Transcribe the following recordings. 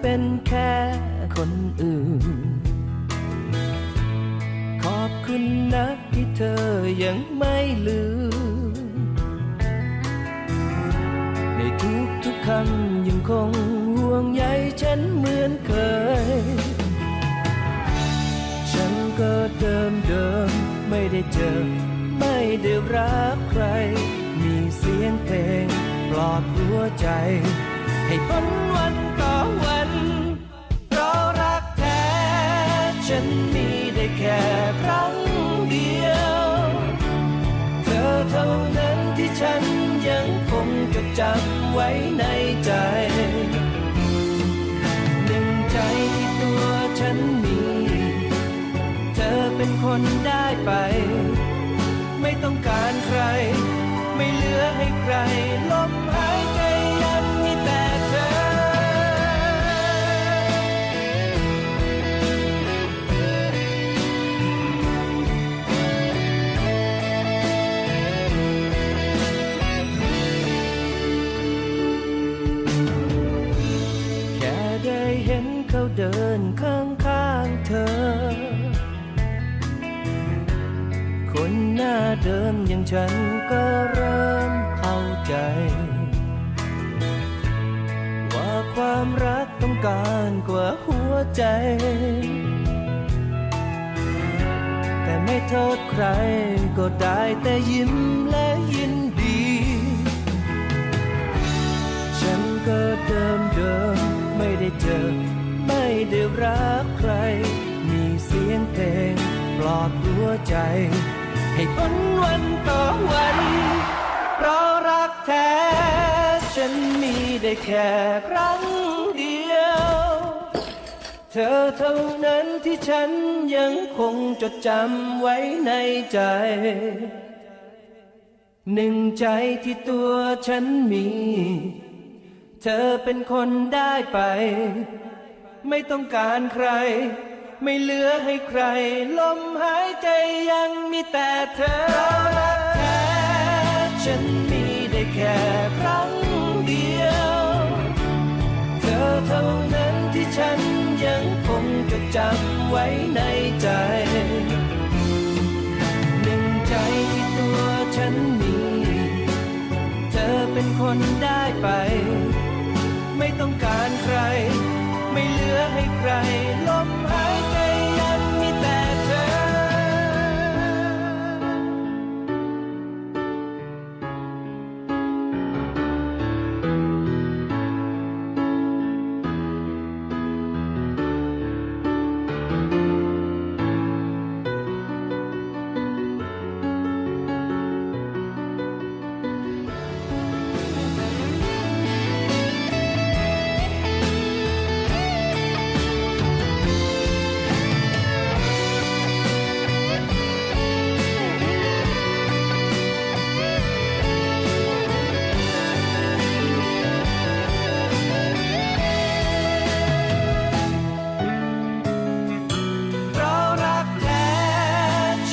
เป็นแค่คนอื่น ขอบคุณนะที่เธอยังไม่ลืม ในทุกทุกคำยังคงห่วงใยฉันเหมือนเคย ฉันก็เดิมเดิมไม่ได้เจอ ไม่ได้รักใคร มีเสียงเพลงปลอบหัวใจ ให้พ้นวันต่อวัน เพราะรักแท้ ฉันมีได้แค่ครั้งเดียว เธอเท่านั้นที่ฉันยังคงจดจำไว้ในใจหนึ่งใจที่ตัวฉันมี เธอเป็นคนได้ไป ไม่ต้องการใคร ไม่เหลือให้ใครล้มหาย นข้างข้างเธอ คนหน้าเดิมอย่างฉันก็เริ่มเข้าใจ ว่าความรักต้องการกว่าหัวใจ แต่ไม่โทษใครก็ได้แต่ยิ้มและยินดี ฉันก็เดิมเดิม ได้รักใคร มีเสียงเพลงปลอบหัวใจ ให้พ้นวันต่อวัน เพราะรักแท้ ฉันมีได้แค่ครั้งเดียว เธอเท่านั้นที่ฉันยังคงจดจำไว้ในใจ หนึ่งใจที่ตัวฉันมี เธอเป็นคนได้ไป ไม่ต้องการใคร ไม่เหลือให้ใคร ลมหายใจยังมีแต่เธอรักแท้ฉันมีได้แค่ครั้งเดียว เธอเท่านั้นที่ฉันยังคงจดจำไว้ในใจหนึ่งใจที่ตัวฉันมี เธอเป็นคนได้ไป ไม่ต้องการใคร ไม่เหลือให้ใครลมหาย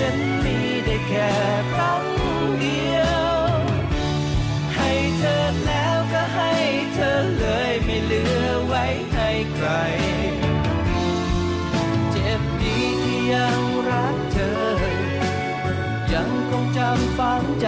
ฉันมีได้แค่ครั้งเดียว ให้เธอแล้วก็ให้เธอเลยไม่เหลือไว้ให้ใคร เจ็บดีที่ยังรักเธอ ยังคงจำฝังใจ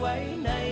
way now.